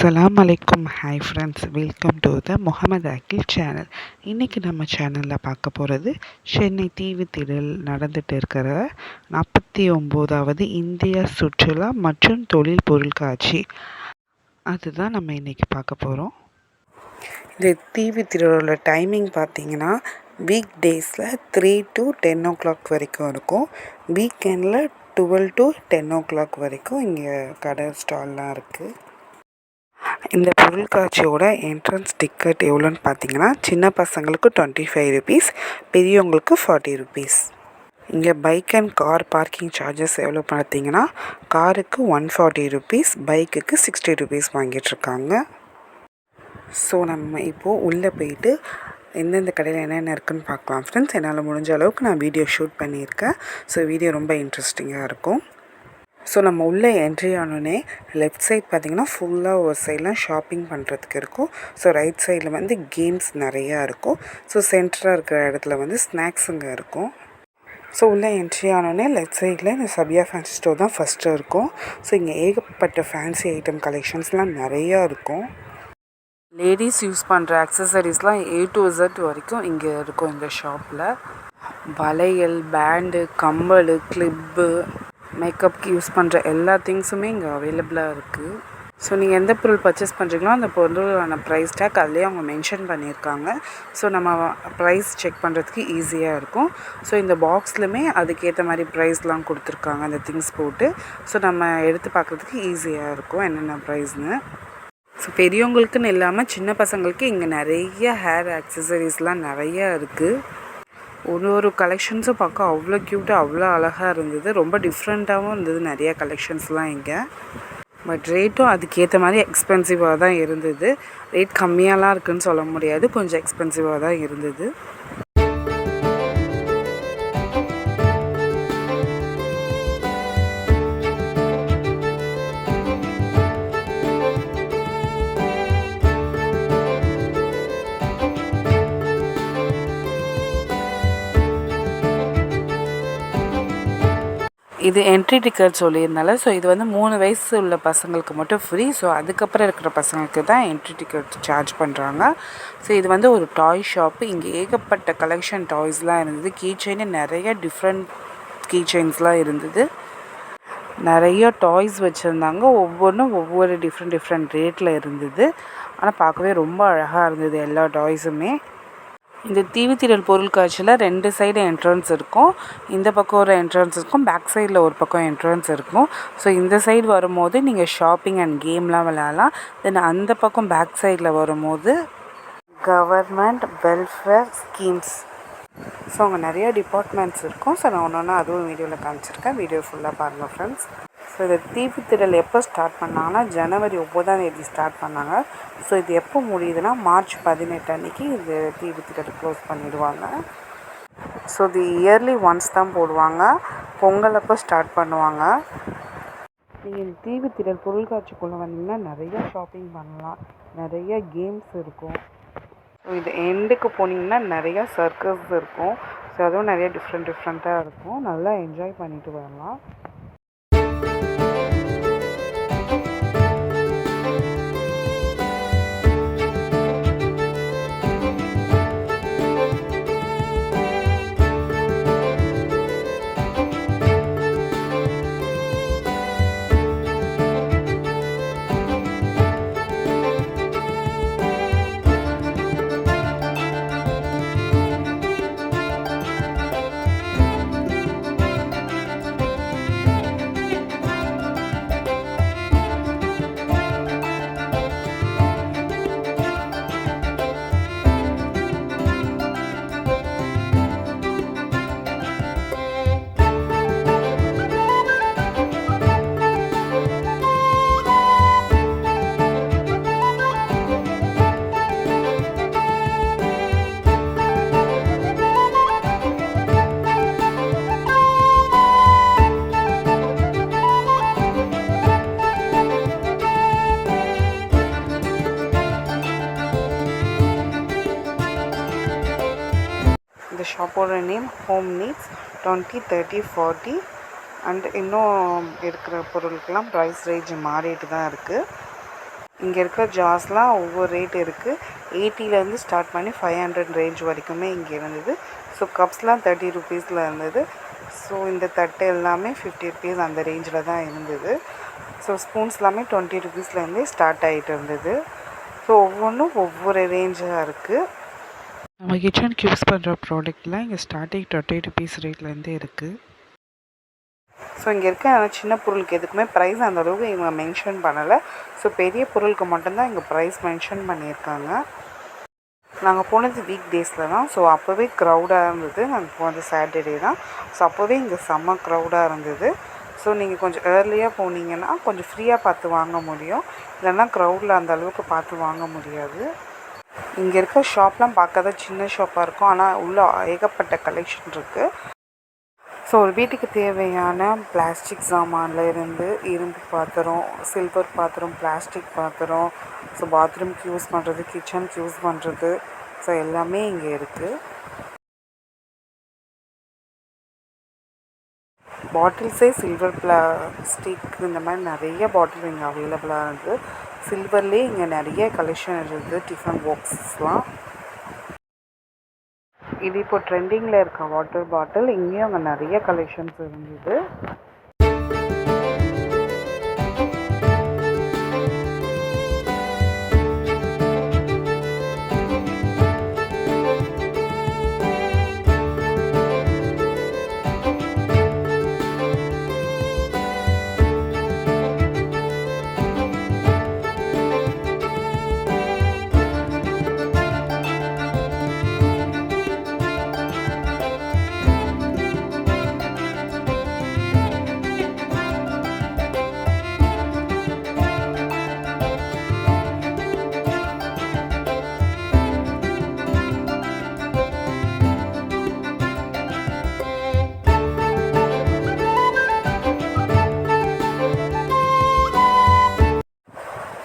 அஸ்லாம் அலைக்கும் hi friends welcome to the Muhammad Akil channel இன்றைக்கி நம்ம சேனலில் பார்க்க போகிறது சென்னை தீவுத்திடல் நடந்துட்டு இருக்கிற நாற்பத்தி ஒம்போதாவது இந்திய சுற்றுலா மற்றும் தொழில் பொருட்காட்சி அதுதான் நம்ம இன்றைக்கி பார்க்க போகிறோம் இந்த தீவுத்திடலோட டைமிங் பார்த்தீங்கன்னா வீக் டேஸில் three to ten o'clock வரைக்கும் இருக்கும். வீக்கெண்டில் twelve to ten o'clock வரைக்கும் இங்கே கடை ஸ்டால்லாம் இருக்குது இந்த பொருட்காட்சியோட என்ட்ரன்ஸ் டிக்கெட் எவ்வளோன்னு பார்த்தீங்கன்னா சின்ன பசங்களுக்கு டுவெண்ட்டி ஃபைவ் ருபீஸ் பெரியவங்களுக்கு ஃபார்ட்டி ருபீஸ் இங்கே bike and car parking charges எவ்வளோ பார்த்தீங்கன்னா காருக்கு ஒன் ஃபார்ட்டி ருபீஸ் பைக்குக்கு சிக்ஸ்டி ருபீஸ் வாங்கிட்டுருக்காங்க. ஸோ நம்ம இப்போது உள்ளே போயிட்டு எந்தெந்த கடையில் என்னென்ன இருக்குன்னு பார்க்கலாம் ஃப்ரெண்ட்ஸ் என்னால் முடிஞ்ச அளவுக்கு நான் வீடியோ ஷூட் பண்ணியிருக்கேன். ஸோ வீடியோ ரொம்ப இன்ட்ரெஸ்டிங்காக இருக்கும். ஸோ நம்ம உள்ளே என்ட்ரி ஆனோடனே லெஃப்ட் சைட் பார்த்திங்கன்னா ஃபுல்லாக ஒரு சைட்லாம் ஷாப்பிங் பண்ணுறதுக்கு இருக்கும். ஸோ ரைட் சைடில் வந்து கேம்ஸ் நிறையா இருக்கும். ஸோ சென்டராக இருக்கிற இடத்துல வந்து ஸ்நாக்ஸுங்க இருக்கும். ஸோ உள்ளே என்ட்ரி ஆனோடனே லெஃப்ட் சைடில் இந்த சபியா ஃபேன்சி ஸ்டோர் தான் ஃபஸ்ட்டு இருக்கும். ஸோ இங்கே ஏகப்பட்ட ஃபேன்சி ஐட்டம் கலெக்ஷன்ஸ்லாம் நிறையா இருக்கும். லேடிஸ் யூஸ் பண்ணுற அக்சசரிஸ்லாம் ஏ டு இசட் வரைக்கும் இங்கே இருக்கும் இந்த ஷாப்பில் வளையல் பேண்டு கம்மல் கிளிப்பு மேக்கப்க்கு யூஸ் பண்ணுற எல்லா திங்ஸுமே இங்கே அவைலபிளாக இருக்குது ஸோ நீங்கள் எந்த பொருள் பர்ச்சேஸ் பண்ணுறீங்களோ அந்த பொருளான ப்ரைஸ் டேக் அதிலே அவங்க மென்ஷன் பண்ணியிருக்காங்க. ஸோ நம்ம ப்ரைஸ் செக் பண்ணுறதுக்கு ஈஸியாக இருக்கும். ஸோ இந்த பாக்ஸ்லையுமே அதுக்கேற்ற மாதிரி ப்ரைஸ்லாம் கொடுத்துருக்காங்க அந்த திங்ஸ் போட்டு. ஸோ நம்ம எடுத்து பார்க்குறதுக்கு ஈஸியாக இருக்கும் என்னென்ன ப்ரைஸ்னு ஸோ பெரியவங்களுக்குன்னு இல்லாமல் சின்ன பசங்களுக்கு இங்கே நிறைய ஹேர் ஆக்சசரிஸ்லாம் நிறையா இருக்குது ஒரு ஒரு கலெக்ஷன்ஸும் பார்க்க அவ்வளோ க்யூட்டாக அவ்வளோ அழகாக இருந்தது. ரொம்ப டிஃப்ரெண்ட்டாகவும் இருந்தது நிறையா கலெக்ஷன்ஸ்லாம் இங்கே. பட் ரேட்டும் அதுக்கேற்ற மாதிரி எக்ஸ்பென்சிவாக தான் இருந்தது. ரேட் கம்மியாலாம் இருக்குதுன்னு சொல்ல முடியாது. கொஞ்சம் எக்ஸ்பென்சிவாக தான் இருந்தது. இது என்ட்ரி டிக்கெட் சொல்லியிருந்தால ஸோ இது வந்து மூணு வயசு உள்ள பசங்களுக்கு மட்டும் ஃப்ரீ ஸோ அதுக்கப்புறம் இருக்கிற பசங்களுக்கு தான் என்ட்ரி டிக்கெட் சார்ஜ் பண்ணுறாங்க ஸோ இது வந்து ஒரு டாய் ஷாப்பு இங்கே ஏகப்பட்ட கலெக்ஷன் டாய்ஸ்லாம் இருந்தது. கீ செயின் நிறைய டிஃப்ரெண்ட் கீ செயின்ஸ்லாம் இருந்தது. நிறைய டாய்ஸ் வச்சுருந்தாங்க. ஒவ்வொன்றும் ஒவ்வொரு டிஃப்ரெண்ட் டிஃப்ரெண்ட் ரேட்டில் இருந்தது. ஆனால் பார்க்கவே ரொம்ப அழகாக இருந்தது எல்லா டாய்ஸுமே இந்த தீவுத்திடல் பொருட்காட்சியில் ரெண்டு சைடு என்ட்ரன்ஸ் இருக்கும். இந்த பக்கம் ஒரு என்ட்ரன்ஸ் இருக்கும். பேக் சைடில் ஒரு பக்கம் என்ட்ரன்ஸ் இருக்கும். ஸோ இந்த சைடு வரும்போது நீங்கள் ஷாப்பிங் அண்ட் கேம்லாம் விளையாடலாம். தென் அந்த பக்கம் பேக் சைடில் வரும்போது கவர்மெண்ட் வெல்ஃபேர் ஸ்கீம்ஸ் ஸோ அங்கே நிறைய டிபார்ட்மெண்ட்ஸ் இருக்கும். ஸோ நான் ஒன்று ஒன்று அதுவும் வீடியோவில் காமிச்சிருக்கேன். வீடியோ ஃபுல்லாக பாருங்கள் ஃப்ரெண்ட்ஸ் ஸோ இந்த தீவுத்திடல் எப்போ ஸ்டார்ட் பண்ணாங்கன்னா ஜனவரி ஒம்பதாம் தேதி ஸ்டார்ட் பண்ணாங்க. ஸோ இது எப்போ முடியுதுன்னா மார்ச் பதினெட்டு அன்றைக்கி இது தீவுத்திடல் க்ளோஸ் பண்ணிடுவாங்க. ஸோ இது இயர்லி ஒன்ஸ் தான் போடுவாங்க. பொங்கல் அப்போ ஸ்டார்ட் பண்ணுவாங்க. நீங்கள் இந்த தீவுத்திடல் பொருள்காட்சிக்குள்ளே வந்தீங்கன்னா நிறையா ஷாப்பிங் பண்ணலாம். நிறைய கேம்ஸ் இருக்கும். ஸோ இது எண்டுக்கு போனீங்கன்னா நிறையா சர்க்கஸ் இருக்கும். ஸோ அதுவும் நிறைய டிஃப்ரெண்ட் டிஃப்ரெண்ட்டாக இருக்கும். நல்லா என்ஜாய் பண்ணிட்டு வரலாம். Home needs twenty thirty forty and இன்னும் இருக்கிற பொருளுக்கெல்லாம் ப்ரைஸ் ரேஞ்ச் மாறிட்டு தான் இருக்குது இங்கே இருக்கிற ஜார்ஸ்லாம் ஒவ்வொரு ரேட் இருக்குது எயிட்டிலேருந்து ஸ்டார்ட் பண்ணி ஃபைவ் ஹண்ட்ரட் ரேஞ்ச் வரைக்குமே இங்கே இருந்தது. ஸோ கப்ஸ்லாம் தேர்ட்டி ருபீஸில் இருந்தது. ஸோ இந்த தட்டு எல்லாமே ஃபிஃப்டி ருபீஸ் அந்த ரேஞ்சில் தான் இருந்தது. ஸோ ஸ்பூன்ஸ் எல்லாமே டுவெண்ட்டி ருபீஸ்லேருந்தே ஸ்டார்ட் ஆகிட்டு இருந்தது. ஸோ ஒவ்வொன்றும் ஒவ்வொரு ரேஞ்சாக இருக்குது நம்ம கிச்சனுக்கு யூஸ் பண்ணுற ப்ராடக்ட்லாம் இங்கே ஸ்டார்டிங் டுவெண்ட்டி ருபீஸ் ரேட்லேருந்தே இருக்குது ஸோ இங்கே இருக்க சின்ன பொருளுக்கு எதுக்குமே ப்ரைஸ் அந்தளவுக்கு இவங்க மென்ஷன் பண்ணலை. ஸோ பெரிய பொருளுக்கு மட்டும்தான் இங்கே ப்ரைஸ் மென்ஷன் பண்ணியிருக்காங்க. நாங்கள் போனது வீக் டேஸில் தான். ஸோ அப்போவே க்ரௌடாக இருந்தது. நாங்கள் போனது சாட்டர்டே தான். ஸோ அப்போவே இங்கே செம்ம க்ரௌடாக இருந்தது. ஸோ நீங்கள் கொஞ்சம் ஏர்லியாக போனீங்கன்னா கொஞ்சம் ஃப்ரீயாக பார்த்து வாங்க முடியும். இல்லைன்னா க்ரௌடில் அந்த அளவுக்கு பார்த்து வாங்க முடியாது. இங்கே இருக்க ஷாப்லாம் பார்க்க தான் சின்ன ஷாப்பாக இருக்கும். ஆனால் உள்ளே ஏகப்பட்ட கலெக்ஷன் இருக்குது ஸோ ஒரு வீட்டுக்கு தேவையான பிளாஸ்டிக் சாமான்ல இருந்து இரும்பு பாத்திரம் சில்வர் பாத்திரம் பிளாஸ்டிக் பாத்திரம் ஸோ பாத்ரூம்க்கு யூஸ் பண்ணுறது கிச்சனுக்கு யூஸ் பண்ணுறது ஸோ எல்லாமே இங்கே இருக்குது பாட்டில்ஸே சில்வர் பிளாஸ்டிக் இந்த மாதிரி நிறைய பாட்டில் இங்கே அவைலபிளாக இருக்குது சில்வர்லேயே இங்கே நிறைய கலெக்ஷன் இருக்குது டிஃபன் பாக்ஸஸ்லாம் இது இப்போ ட்ரெண்டிங்கில் இருக்க வாட்டர் பாட்டில் இங்கேயும் அங்கே நிறைய கலெக்ஷன்ஸ் இருந்தது.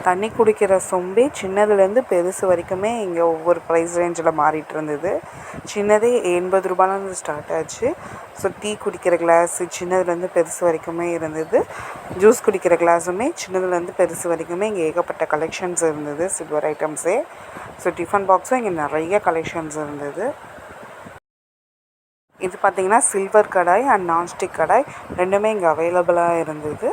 தண்ணி குடிக்கிற சொம்பே சின்னதுலேருந்து பெருசு வரைக்குமே இங்கே ஒவ்வொரு ப்ரைஸ் ரேஞ்சில் மாறிட்டு இருந்தது சின்னதே எண்பது ரூபாயிலேருந்து ஸ்டார்ட் ஆச்சு. ஸோ டீ குடிக்கிற கிளாஸு சின்னதுலேருந்து பெருசு வரைக்குமே இருந்தது. ஜூஸ் குடிக்கிற கிளாஸுமே சின்னதுலேருந்து பெருசு வரைக்குமே இங்கே ஏகப்பட்ட கலெக்ஷன்ஸ் இருந்தது சில்வர் ஐட்டம்ஸே ஸோ டிஃபன் பாக்ஸும் இங்கே நிறைய கலெக்ஷன்ஸ் இருந்தது. இது பார்த்திங்கன்னா silver kadai and nonstick kadai ரெண்டுமே இங்கே அவைலபிளாக இருந்தது.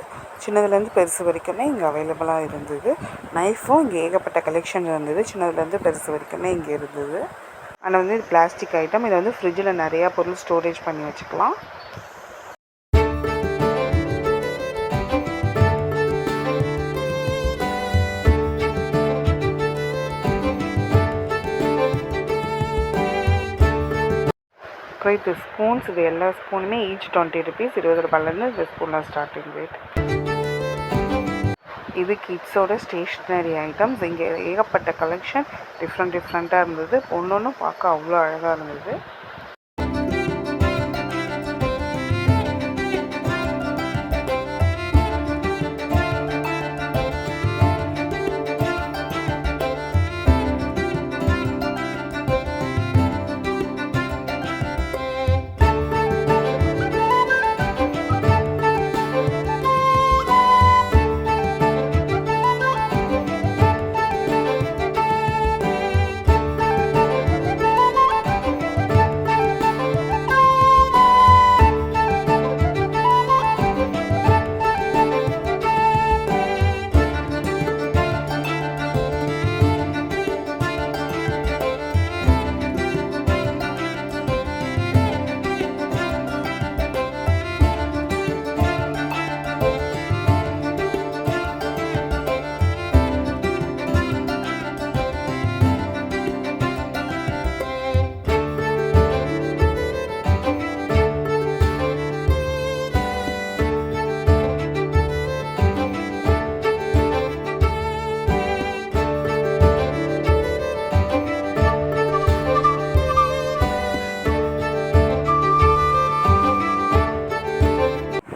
சின்னதுலேருந்து பெருசு வரைக்குமே இங்கே அவைலபிளாக இருந்தது. நைஃபும் இங்கே ஏகப்பட்ட கலெக்ஷன் இருந்தது. சின்னதுலேருந்து பெருசு வரைக்குமே இங்கே இருந்தது. ஆனால் வந்து இது பிளாஸ்டிக் ஐட்டம் இதை வந்து ஃப்ரிட்ஜில் நிறையா பொருள் ஸ்டோரேஜ் பண்ணி வச்சுக்கலாம். அப்புறம் ஸ்பூன்ஸ் இது எல்லா ஸ்பூனுமே ஈச் டுவெண்ட்டி ருபீஸ் இருபது ரூபாயிலேருந்து இந்த ஸ்பூன்லாம் ஸ்டார்டிங் ரேட் இது கிட்ஸோட ஸ்டேஷ்னரி ஐட்டம்ஸ் இங்கே ஏகப்பட்ட கலெக்ஷன் டிஃப்ரெண்ட் டிஃப்ரெண்ட்டாக இருந்தது. ஒன்று ஒன்றும் பார்க்க அவ்வளோ அழகாக இருந்தது.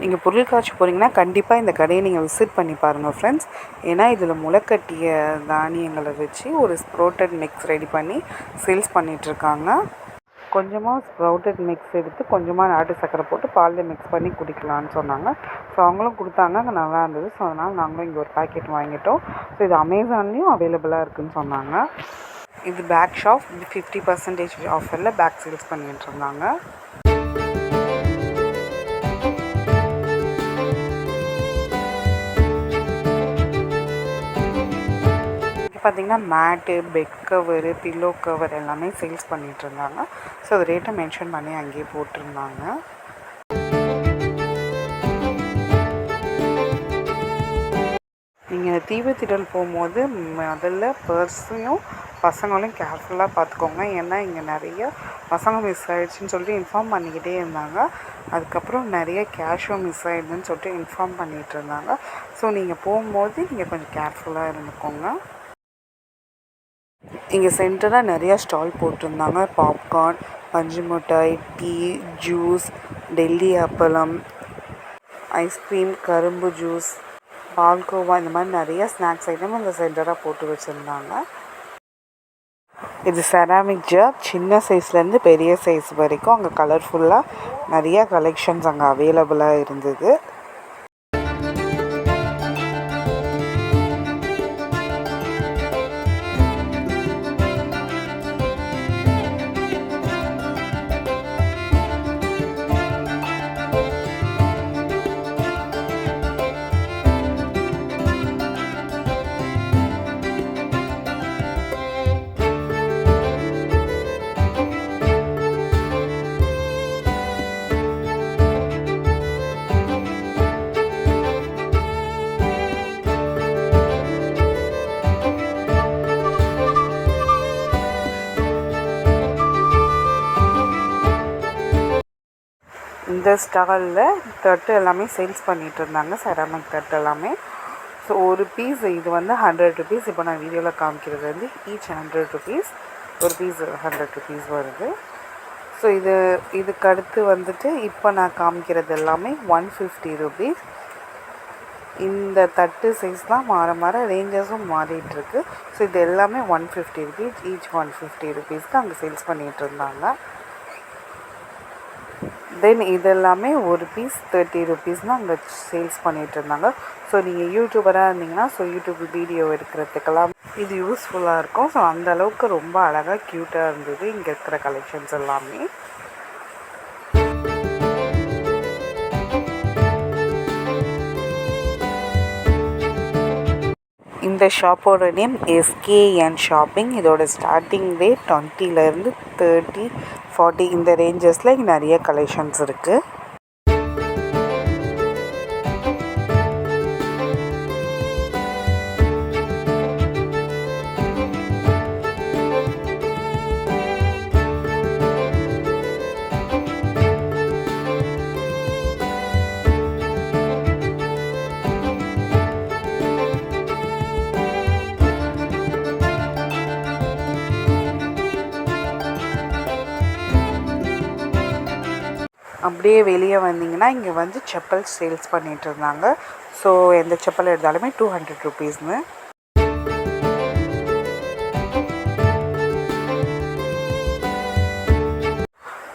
நீங்கள் பொருள் காட்சி போகிறீங்கன்னா கண்டிப்பாக இந்த கடையை நீங்கள் விசிட் பண்ணி பாருங்கள் ஃப்ரெண்ட்ஸ் ஏன்னா இதில் முளைக்கட்டிய தானியங்களை வச்சு ஒரு ஸ்ப்ரோட்டட் மிக்ஸ் ரெடி பண்ணி சேல்ஸ் பண்ணிகிட்ருக்காங்க கொஞ்சமாக ஸ்ப்ரவுட்டட் மிக்ஸ் எடுத்து கொஞ்சமாக நாட்டு சக்கரை போட்டு பாலில் மிக்ஸ் பண்ணி குடிக்கலான்னு சொன்னாங்க. ஸோ அவங்களும் கொடுத்தாங்க. அங்கே நல்லா இருந்தது. ஸோ அதனால் நாங்களும் இங்கே ஒரு பேக்கெட் வாங்கிட்டோம். ஸோ இது அமேசான்லேயும் அவைலபிளாக இருக்குதுன்னு சொன்னாங்க. இது பேக் ஷாப் இது ஃபிஃப்டி பர்சன்டேஜ் ஆஃபரில் பேக் சேல்ஸ் பண்ணிகிட்டு இருந்தாங்க. பார்த்திங்கன்னா mat bed cover pillow cover எல்லாமே சேல்ஸ் பண்ணிகிட்டு இருந்தாங்க. ஸோ அது ரேட்டை மென்ஷன் பண்ணி அங்கேயே போட்டிருந்தாங்க. நீங்கள் தீவுத்திடல் போகும்போது முதல்ல பர்ஸையும் பசங்களையும் கேர்ஃபுல்லாக பார்த்துக்கோங்க. ஏன்னா இங்கே நிறைய பசங்க மிஸ் ஆகிடுச்சின்னு சொல்லிட்டு இன்ஃபார்ம் பண்ணிக்கிட்டே இருந்தாங்க. அதுக்கப்புறம் நிறைய கேஷும் மிஸ் ஆகிடுதுன்னு சொல்லிட்டு இன்ஃபார்ம் பண்ணிகிட்டு இருந்தாங்க. ஸோ நீங்கள் போகும்போது நீங்கள் கொஞ்சம் கேர்ஃபுல்லாக இருந்துக்கோங்க. இங்கே சென்டரில் நிறையா ஸ்டால் போட்டிருந்தாங்க. பாப்கார்ன் பஞ்சு மிட்டாய் டீ ஜூஸ் டெல்லி அப்பளம் ஐஸ்கிரீம் கரும்பு ஜூஸ் பால்கோவா இந்த மாதிரி நிறைய ஸ்நாக்ஸ் ஐட்டம் அந்த சென்டராக போட்டு வச்சுருந்தாங்க. இது செராமிக் ஜார் சின்ன சைஸ்லேருந்து பெரிய சைஸ் வரைக்கும் அங்கே கலர்ஃபுல்லாக நிறையா கலெக்ஷன்ஸ் அங்கே அவைலபிளாக இருந்தது. இந்த ஸ்டாலில் தட்டு எல்லாமே சேல்ஸ் பண்ணிகிட்டு இருந்தாங்க செராமிக் தட்டு எல்லாமே. ஸோ ஒரு பீஸ் இது வந்து ஹண்ட்ரட் ருபீஸ் இப்போ நான் வீடியோவில் காமிக்கிறது வந்து ஈச் ஹண்ட்ரட் ருபீஸ் ஒரு பீஸ் ஹண்ட்ரட் ருபீஸ் வருது. ஸோ இது இதுக்கு அடுத்து வந்துட்டு இப்போ நான் காமிக்கிறது எல்லாமே ஒன் ஃபிஃப்டி ருபீஸ் இந்த தட்டு சைஸ் தான் மாற மாற ரேஞ்சஸும் மாறிட்டுருக்கு ஸோ இது எல்லாமே one fifty rupees each one fifty ருபீஸ்க்கு அங்கே சேல்ஸ் பண்ணிகிட்டு இருந்தாங்க. தென் இதெல்லாமே ஒரு பீஸ் தேர்ட்டி ருபீஸ் தான் அங்கே சேல்ஸ் பண்ணிகிட்டு இருந்தாங்க ஸோ நீங்கள் யூடியூபராக இருந்தீங்கன்னா ஸோ யூடியூப் வீடியோ எடுக்கிறதுக்கெல்லாம் இது யூஸ்ஃபுல்லாக இருக்கும். ஸோ அந்த அளவுக்கு ரொம்ப அழகாக க்யூட்டாக இருந்தது இங்கே இருக்கிற கலெக்ஷன்ஸ் எல்லாமே. இந்த ஷாப்போட நேம் எஸ்கேஎன் ஷாப்பிங் இதோட ஸ்டார்டிங் ரேட் டுவெண்ட்டிலேருந்து தேர்ட்டி ஃபார்ட்டி இந்த ரேஞ்சஸில் இங்கே நிறைய கலெக்ஷன்ஸ் இருக்குது அப்படியே வெளியே வந்தீங்கன்னா இங்கே வந்து செப்பல் சேல்ஸ் பண்ணிகிட்டு இருந்தாங்க. ஸோ எந்த செப்பல் எடுத்தாலுமே டூ ஹண்ட்ரட் ருபீஸ்னு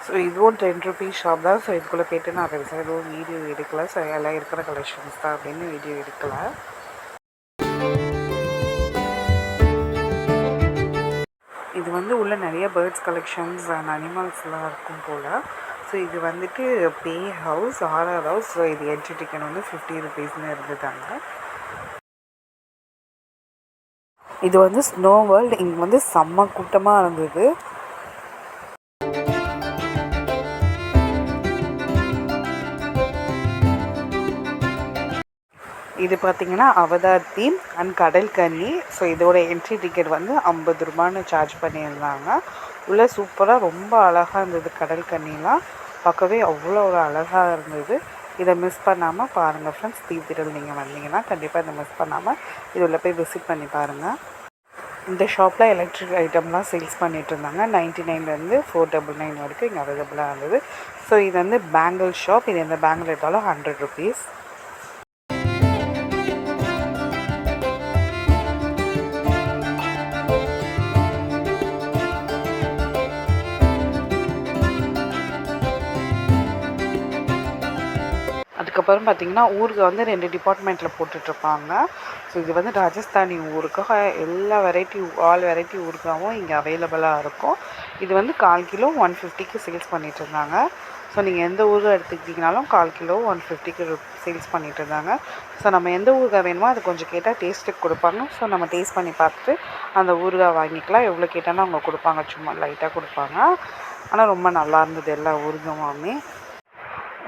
ஸோ இதுவும் டென் ருபீஸ் ஷாப் தான். ஸோ இதுக்குள்ளே போய்ட்டு நான் பெருசாக எதுவும் வீடியோ எடுக்கல. ஸோ எல்லாம் இருக்கிற கலெக்ஷன்ஸ் தான் அப்படின்னு வீடியோ எடுக்கல. இது வந்து உள்ள நிறைய பேர்ட்ஸ் கலெக்ஷன்ஸ் அண்ட் அனிமல்ஸ்லாம் இருக்கும் போல். ஸோ இது வந்துட்டு bay house RR house. So இது என்ட்ரி டிக்கெட் வந்து ஃபிஃப்டி ருபீஸ்னு இருந்துட்டாங்க இது வந்து ஸ்னோ வேர்ல்டு இங்கே வந்து செம்ம கூட்டமாக இருந்தது. இது பார்த்திங்கன்னா அவதார் தீம் அண்ட் கடல் கன்னி. ஸோ இதோட என்ட்ரி டிக்கெட் வந்து ஐம்பது ரூபான்னு சார்ஜ் பண்ணியிருந்தாங்க. உள்ளே சூப்பராக ரொம்ப அழகாக இருந்தது கடல் கன்னிலாம். பார்க்கவே அவ்வளோ ஒரு அழகாக இருந்தது. இதை மிஸ் பண்ணாமல் பாருங்கள் ஃப்ரெண்ட்ஸ் தீத்திரல் நீங்கள் வந்தீங்கன்னா கண்டிப்பாக இதை மிஸ் பண்ணாமல் இதில் போய் விசிட் பண்ணி பாருங்கள் இந்த ஷாப்பில் எலக்ட்ரிக் ஐட்டம்லாம் சேல்ஸ் பண்ணிகிட்டு இருந்தாங்க. நைன்ட்டி நைன்லேருந்து ஃபோர் டபுள் நைன் வரைக்கும் இங்கே அவைலபிளாக இருந்தது. ஸோ இது வந்து பேங்கிள் ஷாப் இது எந்த பேங்கிள் எடுத்தாலும் ஹண்ட்ரட் ருபீஸ் அதுக்கப்புறம் பார்த்திங்கன்னா ஊறுகாய் வந்து ரெண்டு டிபார்ட்மெண்ட்டில் போட்டுட்ருப்பாங்க. ஸோ இது வந்து ராஜஸ்தானி ஊருக்காக எல்லா வெரைட்டி ஆல் வெரைட்டி ஊருக்காகவும் இங்கே அவைலபிளாக இருக்கும். இது வந்து கால் கிலோ ஒன் ஃபிஃப்டிக்கு சேல்ஸ் பண்ணிகிட்டு இருந்தாங்க ஸோ நீங்கள் எந்த ஊர் எடுத்துக்கிட்டிங்கனாலும் கால் கிலோ ஒன் ஃபிஃப்டிக்கு சேல்ஸ் பண்ணிகிட்டு இருந்தாங்க ஸோ நம்ம எந்த ஊருகா வேணுமோ அது கொஞ்சம் கேட்டால் டேஸ்ட்டுக்கு கொடுப்பாங்க. ஸோ நம்ம டேஸ்ட் பண்ணி பார்த்துட்டு அந்த ஊறுகாய் வாங்கிக்கலாம். எவ்வளோ கேட்டாலும் அவங்க கொடுப்பாங்க. சும்மா லைட்டாக கொடுப்பாங்க. ஆனால் ரொம்ப நல்லா இருந்தது எல்லா ஊறுகாயுமே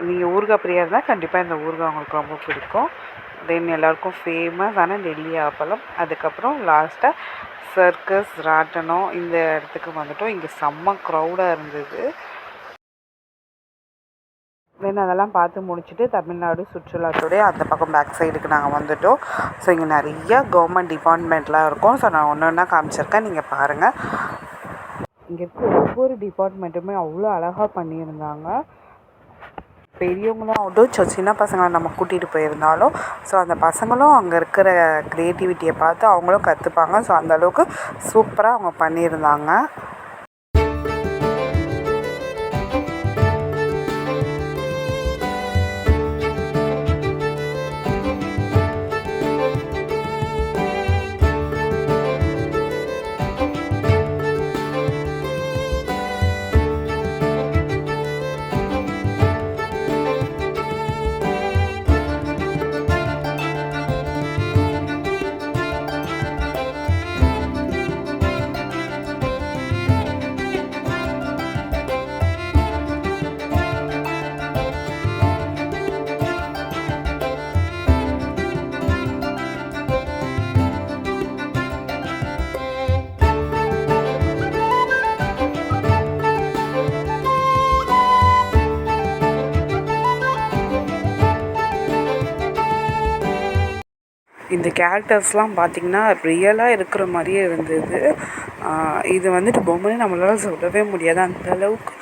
நீங்கள் ஊறுகாய் பிரியா இருந்தால் கண்டிப்பாக இந்த ஊறுகாய் உங்களுக்கு ரொம்ப பிடிக்கும். தென் எல்லாருக்கும் ஃபேமஸான டெல்லி நெல்லி ஆப்பளம். அதுக்கப்புறம் லாஸ்ட்டாக சர்க்கஸ் ராட்டனம் இந்த இடத்துக்கு வந்துட்டோம். இங்கே செம்ம க்ரௌடாக இருந்தது. தென் அதெல்லாம் பார்த்து முடிச்சுட்டு தமிழ்நாடு சுற்றுலாத்துடைய அந்த பக்கம் பேக் சைடுக்கு நாங்கள் வந்துட்டோம். ஸோ இங்கே நிறைய கவர்மெண்ட் டிபார்ட்மெண்ட்லாம் இருக்கும். ஸோ நான் ஒன்று ஒன்றா காமிச்சிருக்கேன். நீங்கள் பாருங்கள் இங்கே இருக்க ஒவ்வொரு டிபார்ட்மெண்ட்டுமே அவ்வளோ அழகாக பண்ணியிருந்தாங்க. பெரியவங்களும் ஆகட்டும் ஸோ சின்ன பசங்களை நம்ம கூட்டிகிட்டு போயிருந்தாலும் ஸோ அந்த பசங்களும் அங்கே இருக்கிற க்ரியேட்டிவிட்டியை பார்த்து அவங்களும் கற்றுப்பாங்க ஸோ அந்தளவுக்கு சூப்பராக அவங்க பண்ணியிருந்தாங்க. இந்த கேரக்டர்ஸ்லாம் பார்த்திங்கன்னா ரியலாக இருக்கிற மாதிரியே இருந்தது. இது வந்துட்டு பொம்மைன்னு நம்மளால் சொல்லவே முடியாது. அந்தளவுக்கு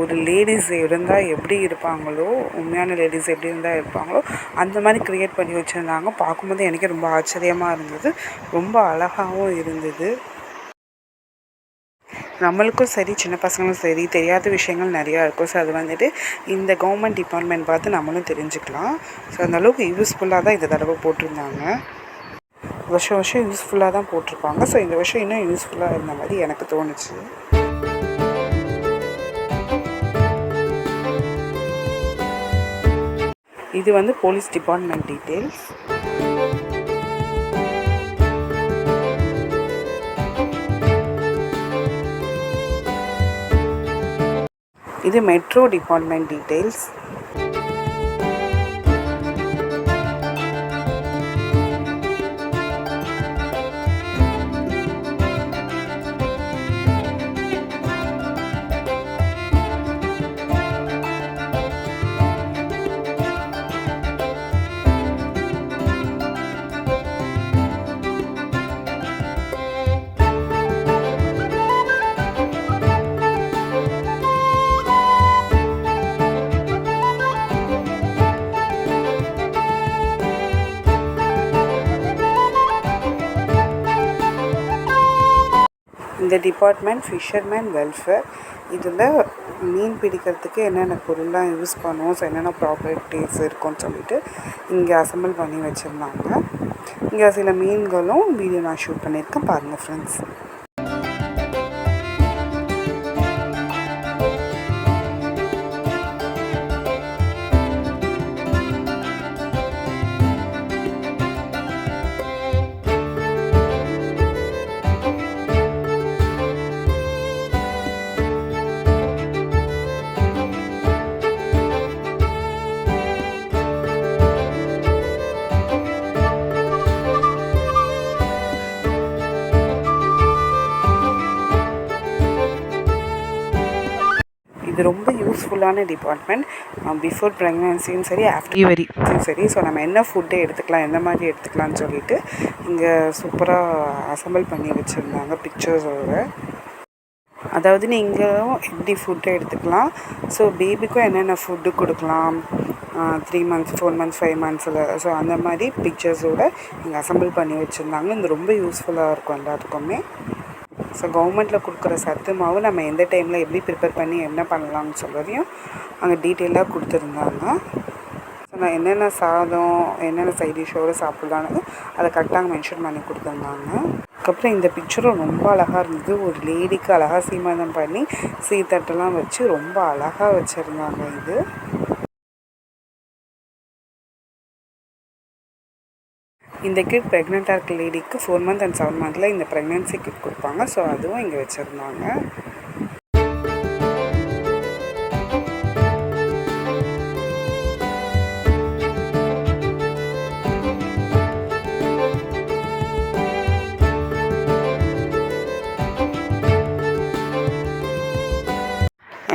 ஒரு லேடிஸ் இருந்தால் எப்படி இருப்பாங்களோ உண்மையான லேடிஸ் எப்படி இருந்தால் இருப்பாங்களோ அந்த மாதிரி க்ரியேட் பண்ணி வச்சுருந்தாங்க. பார்க்கும்போது எனக்கே ரொம்ப ஆச்சரியமாக இருந்தது. ரொம்ப அழகாகவும் இருந்தது. நம்மளுக்கும் சரி சின்ன பசங்களும் சரி தெரியாத விஷயங்கள் நிறையா இருக்கும். ஸோ அது வந்துட்டு இந்த கவர்மெண்ட் டிபார்ட்மெண்ட் பார்த்து நம்மளும் தெரிஞ்சுக்கலாம். ஸோ அந்தளவுக்கு யூஸ்ஃபுல்லாக தான் இந்த தடவை போட்டிருந்தாங்க. வருஷம் வருஷம் யூஸ்ஃபுல்லாக தான் போட்டிருப்பாங்க. ஸோ இந்த வருஷம் இன்னும் யூஸ்ஃபுல்லாக இருந்த மாதிரி எனக்கு தோணுச்சு. இது வந்து போலீஸ் டிபார்ட்மெண்ட் டீட்டெயில்ஸ் இது மெட்ரோ டிபார்ட்மெண்ட் டீட்டெயில்ஸ் இந்த டிபார்ட்மெண்ட் ஃபிஷர்மேன் வெல்ஃபேர் இதில் மீன் பிடிக்கிறதுக்கு என்னென்ன பொருள்லாம் யூஸ் பண்ணுவோம் ஸோ என்னென்ன ப்ராப்பர்ட்டிஸ் இருக்கும்னு சொல்லிட்டு இங்கே அசம்பிள் பண்ணி வச்சுருந்தாங்க. இங்கே சில மீன்களும் வீடியோ நான் ஷூட் பண்ணியிருக்கேன். பாருங்கள் ஃப்ரெண்ட்ஸ் யூஸ்ஃபுல்லான டிபார்ட்மெண்ட் பிஃபோர் ப்ரெக்னன்சியும் சரி ஆஃப்டர் டெலிவரியும் சரி ஸோ நம்ம என்ன ஃபுட்டு எடுத்துக்கலாம் எந்த மாதிரி எடுத்துக்கலாம்னு சொல்லிட்டு இங்கே சூப்பராக அசம்பிள் பண்ணி வச்சுருந்தாங்க பிக்சர்ஸோட அதாவது நீங்களும் எப்படி ஃபுட்டு எடுத்துக்கலாம் ஸோ பேபிக்கும் என்னென்ன ஃபுட்டு கொடுக்கலாம் three months four months five மந்த்ஸில் so அந்த மாதிரி பிக்சர்ஸோட இங்கே அசம்பிள் பண்ணி வச்சுருந்தாங்க. இது ரொம்ப யூஸ்ஃபுல்லாக இருக்கும் எல்லாத்துக்குமே. ஸோ கவர்மெண்ட்டில் கொடுக்குற சத்து மாவு நம்ம எந்த டைமில் எப்படி ப்ரிப்பேர் பண்ணி என்ன பண்ணலாம்னு சொல்கிறதையும் அங்கே டீட்டெயிலாக கொடுத்துருந்தாங்க. ஸோ நான் என்னென்ன சாதம் என்னென்ன சைட் டிஷ்ஷோடு சாப்பிட்லான்னு அதை கரெக்டாக மென்ஷன் பண்ணி கொடுத்துருந்தாங்க. அதுக்கப்புறம் இந்த பிக்சரும் ரொம்ப அழகாக இருந்தது. ஒரு லேடிக்கு அழகாக சீமந்தம் பண்ணி சீத்தட்டெல்லாம் வச்சு ரொம்ப அழகாக வச்சுருந்தாங்க இது. இந்த கிட் ப்ரெக்னெண்ட்டாக இருக்க லேடிக்கு ஃபோர் மந்த் அண்ட் செவன் மந்தில் இந்த ப்ரெக்னென்சி கிட் கொடுப்பாங்க. ஸோ அதுவும் இங்கே வச்சுருந்தாங்க.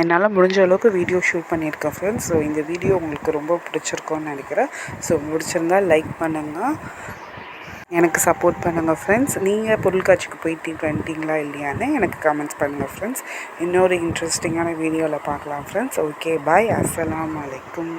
என்னால் முடிஞ்ச அளவுக்கு வீடியோ ஷூட் பண்ணியிருக்கேன் ஃப்ரெண்ட்ஸ் ஸோ இந்த வீடியோ உங்களுக்கு ரொம்ப பிடிச்சிருக்கோன்னு நினைக்கிறேன். ஸோ பிடிச்சிருந்தால் லைக் பண்ணுங்கள் எனக்கு சப்போர்ட் பண்ணுங்கள் ஃப்ரெண்ட்ஸ் நீங்கள் பொருட்காட்சிக்கு போயிட்டு வந்துட்டீங்களா இல்லையான்னு எனக்கு கமெண்ட்ஸ் பண்ணுங்கள் ஃப்ரெண்ட்ஸ் இன்னொரு இன்ட்ரெஸ்டிங்கான வீடியோவில் பார்க்கலாம் ஃப்ரெண்ட்ஸ் ஓகே பாய் அஸ்லாம் வலைக்கம்